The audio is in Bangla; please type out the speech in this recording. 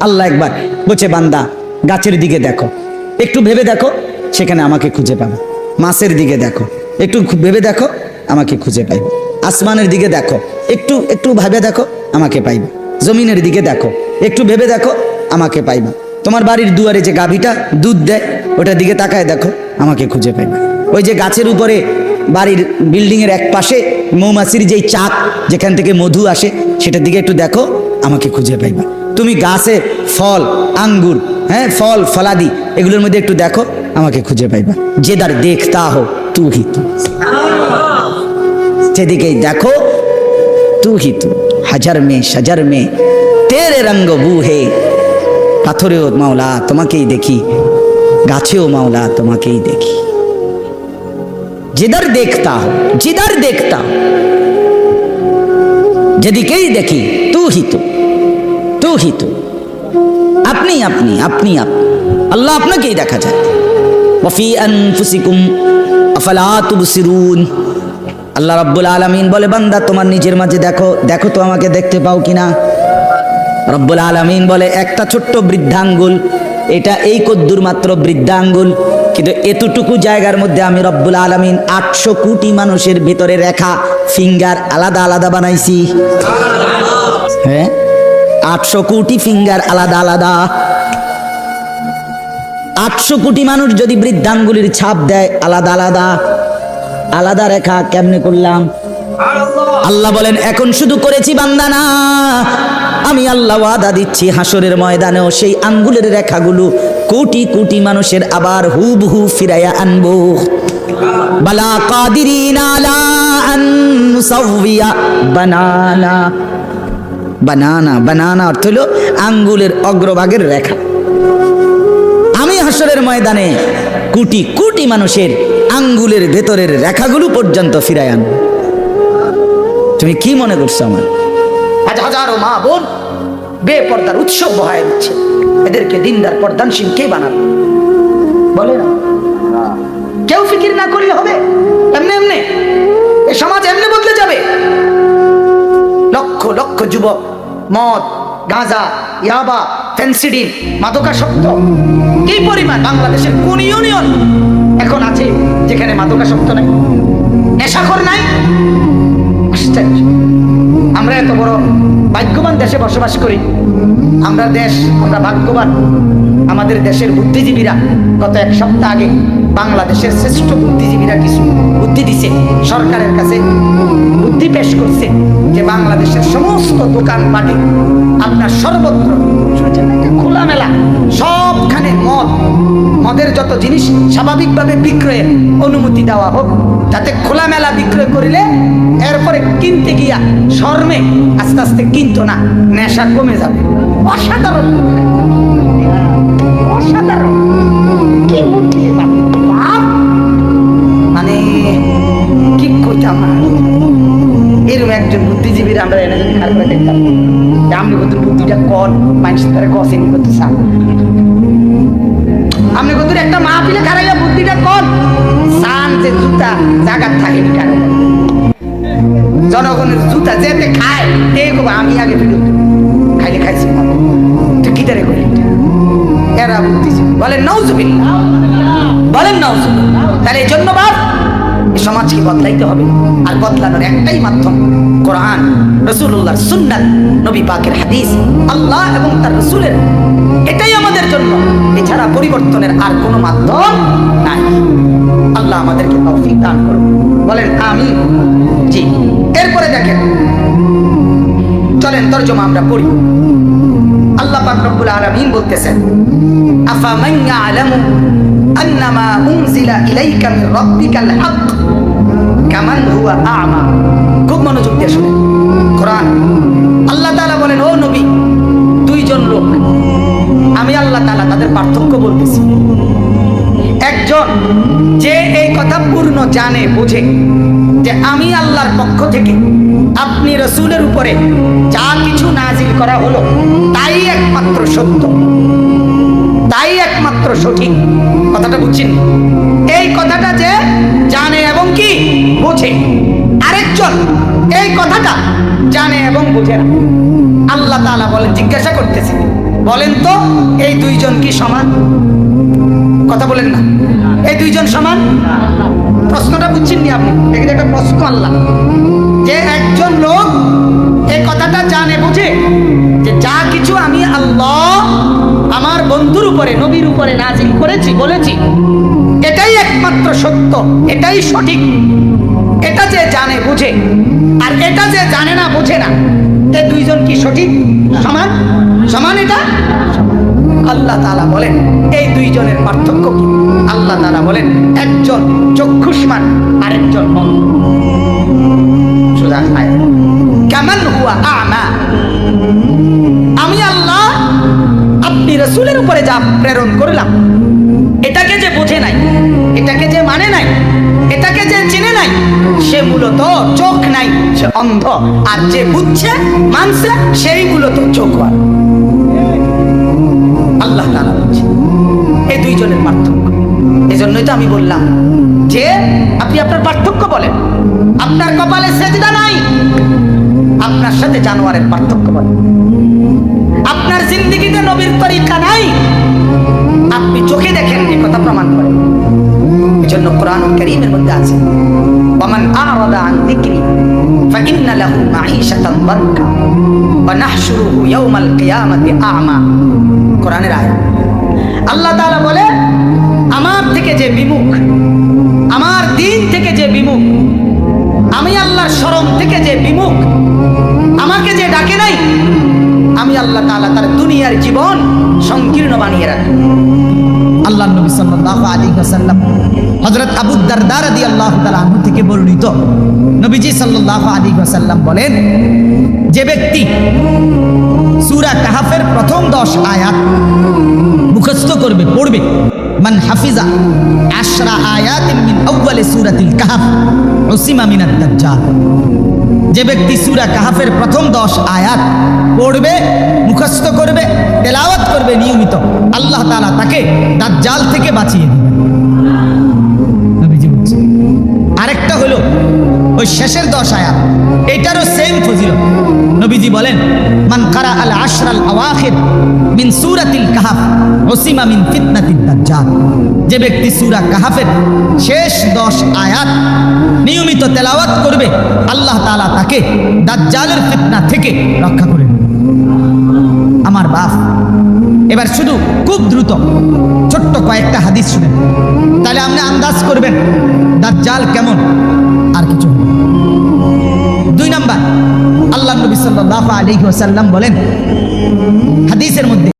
আল্লাহ একবার বলছে, বান্দা, গাছের দিকে দেখো। একটু ভেবে দেখো, সেখানে আমাকে খুঁজে পাবে। মাছের দিকে দেখো। একটু ভেবে দেখো, আমাকে খুঁজে পাইবে। আসমানের দিকে দেখো। একটু একটু ভেবে দেখো, আমাকে পাইবে। জমিনের দিকে দেখো। একটু ভেবে দেখো, আমাকে পাইবা। তোমার বাড়ির দুয়ারে যে গাভীটা দুধ দেয়, ওটার দিকে তাকায় দেখো, আমাকে খুঁজে পাইবা। ওই যে গাছের উপরে বাড়ির বিল্ডিংয়ের এক পাশে মৌমাছির যেই চাক, যেখান থেকে মধু আসে, সেটার দিকে একটু দেখো, আমাকে খুঁজে পাইবা। তুমি গাছে ফল, আঙ্গুর হ্যাঁ ফল, ফলাদি, এগুলোর মধ্যে একটু দেখো, আমাকে খুঁজে পাইবা। যে দার দেখতা হো তুহি তু। সেদিকে দেখো তুহি তু। হাজার মে সাজার মে তেরে রঙ্গ বুহে। পাথরেও মাওলা তোমাকেই দেখি, গাছেও মাওলা তোমাকেই দেখি। যেদার দেখতা যেদার দেখতা যেদিকেই দেখি, তু হি তু আপনি আপনি আপনি আপনি আল্লাহ আপনাকেই দেখা যায়। আল্লাহ রাব্বুল আলামিন বলে, বান্দা, তোমার নিজের মাঝে দেখো দেখো তো আমাকে দেখতে পাও কিনা। রব্বুল আলামিন বলে, একটা ছোট্ট বৃদ্ধাঙ্গুল, এটা এই কদ্দুর মাত্র বৃদ্ধাঙ্গুল, কিন্তু এতটুকু জায়গার মধ্যে আমি রব্বুল আলামিন আটশো কোটি মানুষের ভিতরে রেখা, ফিঙ্গার আলাদা আলাদা বানাইছি। হ্যাঁ? আটশো কোটি ফিঙ্গার আলাদা আলাদা। আটশো কোটি মানুষ যদি বৃদ্ধাঙ্গুলির ছাপ দেয়, আলাদা আলাদা। আলাদা রেখা কেমনে করলাম? আল্লাহ বলেন, এখন শুধু করেছি বান্দা না। আমি আল্লাহ ওয়াদা দিচ্ছি হাসরের ময়দানেও সেই আঙ্গুলের রেখাগুলো কোটি কোটি মানুষের আবার হুবহু ফিরাইয়া আনব। বালা কাদিরিন আলা আন বানানা। বানানা বানানা অর্থ হলো আঙ্গুলের অগ্রভাগের রেখা। আমি হাসরের ময়দানে কোটি কোটি মানুষের আঙ্গুলের ভেতরের রেখাগুলো পর্যন্ত ফিরাই আনব। তুমি কি মনে করছ আমার? হাজারো মা বোন বেপর্দার উৎসব বহায় দিচ্ছে এদেরকে দিনদার পর্দানসীন কে বানাবে? বলে না। কেউ ফিকির না করলে হবে। এমনি এমনি। এ সমাজ এমনি বদলে যাবে। লক্ষ লক্ষ যুবক মদ, গাঁজা, ইয়াবা ফেন্সিডিন মাদকাসক্ত। কি পরিমাণ? বাংলাদেশের কোন ইউনিয়ন এখন আছে যেখানে মাদকাসক্ত নাই? নেশাখর নাই? আমরা এত বড় ভাগ্যবান দেশে বসবাস করি। আমরা দেশ, আমরা ভাগ্যবান। আমাদের দেশের বুদ্ধিজীবীরা গত এক সপ্তাহ আগে বাংলাদেশের শ্রেষ্ঠ বুদ্ধিজীবীরা কিছু বুদ্ধি দিছে, সরকারের কাছে বুদ্ধি পেশ করছে যে বাংলাদেশের সমস্ত দোকান পাটে আপনার সর্বত্র খোলামেলা, সবখানে মদ, মদের যত জিনিস স্বাভাবিকভাবে বিক্রয়ের অনুমতি দেওয়া হোক, যাতে খোলামেলা বিক্রয় করিলে এরপরে কিনতে গিয়া শর্মে আস্তে আস্তে কিনতো না, নেশা কমে যাবে। অসাধারণ। একজন বুদ্ধিজীবীর আমরা এনে যদি খারাপ করে দেখতাম আমি কত বুদ্ধিটা কন মানুষ তারা কসেনি করতে চান আপনি কত একটা মাহফিলে খারাইয়া বুদ্ধিটা কন সান যে জুতা জাগাত থাকেনি কারও। জনগণের জুতা যেতে খায় কব আমি আগে ফেরত খাইলে খাইছি তুই কি তারে করি এরা বুদ্ধিজীবী। বলেন নৌজুবিল বলেন নৌজুবিল তাহলে এই জন্য বাপ সমাজকে বদলাইতে হবে। আর বদলানোর একটাই মাধ্যম কোরআন রসুল্লাহর সুন্নাত, নবী পাকের হাদিস, আল্লাহ এবং তার রসুলের। এটাই আমাদের জন্য। এছাড়া পরিবর্তনের আর কোনো মাধ্যম নাই। আল্লাহ আমাদেরকে তৌফিক দান করুন। বলেন আমি জি। এরপরে দেখেন, চলেন তর্জমা আমরা পড়ি। আল্লাহ পাক রব্বুল আলামিন বলতেছেন আফা আফামান ইয়ালামু আন্নামা উনজিলা ইলাইকা মির রাব্বিকাল হক কামান হুয়া আ'মা। খুব মনোযোগ দিয়ে শুনুন। কোরআন। আল্লাহ তাআলা বলেন, ও নবী, দুইজন লোক। আমি আল্লাহ তাআলা তাদের পার্থক্য বলতেছি। একজন যে এই কথা পূর্ণ জানে, বোঝে যে আমি আল্লাহর পক্ষ থেকে আপনি রসুলের উপরে যা কিছু নাজিল করা হলো, তাই একমাত্র সত্য। তাই একমাত্র সঠিক। কথাটা বুঝছেন? এই কথাটা যে কি? আরেকজন এই কথাটা জানে এবং বোঝে না। আল্লাহ তাআলা বলেন জিজ্ঞাসা করতেছে। বলেন তো, এই দুইজন কি সমান? কথা বলেন না। এই দুইজন সমান? প্রশ্নটা বুঝছেন নি আপনি। এখানে একটা প্রশ্ন আল্লাহ। যে একজন লোক এই কথাটা জানে, বুঝে। যে যা কিছু আমি আল্লাহ বন্ধুর উপরে, নবীর উপরে নাজিল করেছি, বলেছি, এটাই একমাত্র সত্য, এটাই সঠিক। এটা যে জানে, বুঝে। আর এটা যে জানে না, বুঝে না। এ দুইজন কি সঠিক? সমান? সমান এটা? আল্লাহ তাআলা বলেন, এই দুইজনের পার্থক্য কি? আল্লাহ তাআলা বলেন, একজন চক্ষুষ্মান, আরেকজন অন্ধ। আয়াত। কামান হুয়া আমি আপনি রসুলের উপরে যা প্রেরণ করলাম, এটাকে যে বোঝে নাই, এটাকে যে মানে নাই, এটাকে যে চিনে নাই, সে মূলত চোখ নাই, সে অন্ধ। আর যে বুঝছে, মানছে, সেই মূলত চোখ আল্লাহ তাআলা বলছে এই দুইজনের পার্থক্য। এই জন্যই তো আমি বললাম যে, আপনি আপনার পার্থক্য বলেন। আপনার কপালে সেজদা নাই, আপনার সাথে জানোয়ারের পার্থক্য বলেন। আপনার জিন্দিগিতে নবীর কোরআন করিমের মধ্যে আছে ومن أعرض عن ذكري فإن له معيشة ضنكا ونحشره يوم القيامة أعمى কোরআনের আয়াত আল্লাহ তাআলা বলে আমার থেকে যে বিমুখ আমার দিন থেকে যে বিমুখ আমি আল্লাহর শরম থেকে যে বিমুখ আমাকে যে ডাকে নাই আমি আল্লাহ তাআলা তার দুনিয়ার জীবন সংকীর্ণ বানিয়ে রাখি আল্লাহ নবী সাল্লাল্লাহু আলাইহি ওয়াসাল্লাম হযরত আবু দারদা রাদিয়াল্লাহু তাআলা আনহু থেকে বর্ণিত। নবীজি সাল্লাল্লাহু আলাইহি ওয়াসাল্লাম বলেন, যে ব্যক্তি সূরা কাহাফের প্রথম 10 আয়াত মুখস্থ করবে, পড়বে, মান হাফিজা আশরা আয়াতিন মিন আউয়ালি সূরাতিল কাহাফ, উসিমা মিনাদ দাজ্জাল। যে ব্যক্তি সূরা কাহাফের প্রথম 10 আয়াত পড়বে, মুখস্থ করবে, তেলাওয়াত করবে দাজ্জাল থেকে বাঁচিয়ে। আরেকটা হলো ওই শেষের দশ আয়াত, এটারও সেম ফজিলত। নবীজি বলেন, মান কারা আল আশরাল আওয়াখির মিন সূরাতিল কাহাফ, উসিমা মিন ফিতনাতিদ দাজ্জাল। যে ব্যক্তি সূরা কাহাফের শেষ দশ আয়াত নিয়মিত তেলাওয়াত করবে, আল্লাহ তাআলা তাকে দাজ্জালের ফিতনা থেকে রক্ষা করে নেবেন আমার বাপ এবার শুধু খুব দ্রুত, ছোট্ট কয়েকটা হাদিস শুনেন। তাহলে আপনি আন্দাজ করবেন দাজ্জাল কেমন, আর কিছু দুই নাম্বার, আল্লাহ নবী সাল্লাল্লাহু আলাইহি ওয়াসাল্লাম বলেন, হাদিসের মধ্যে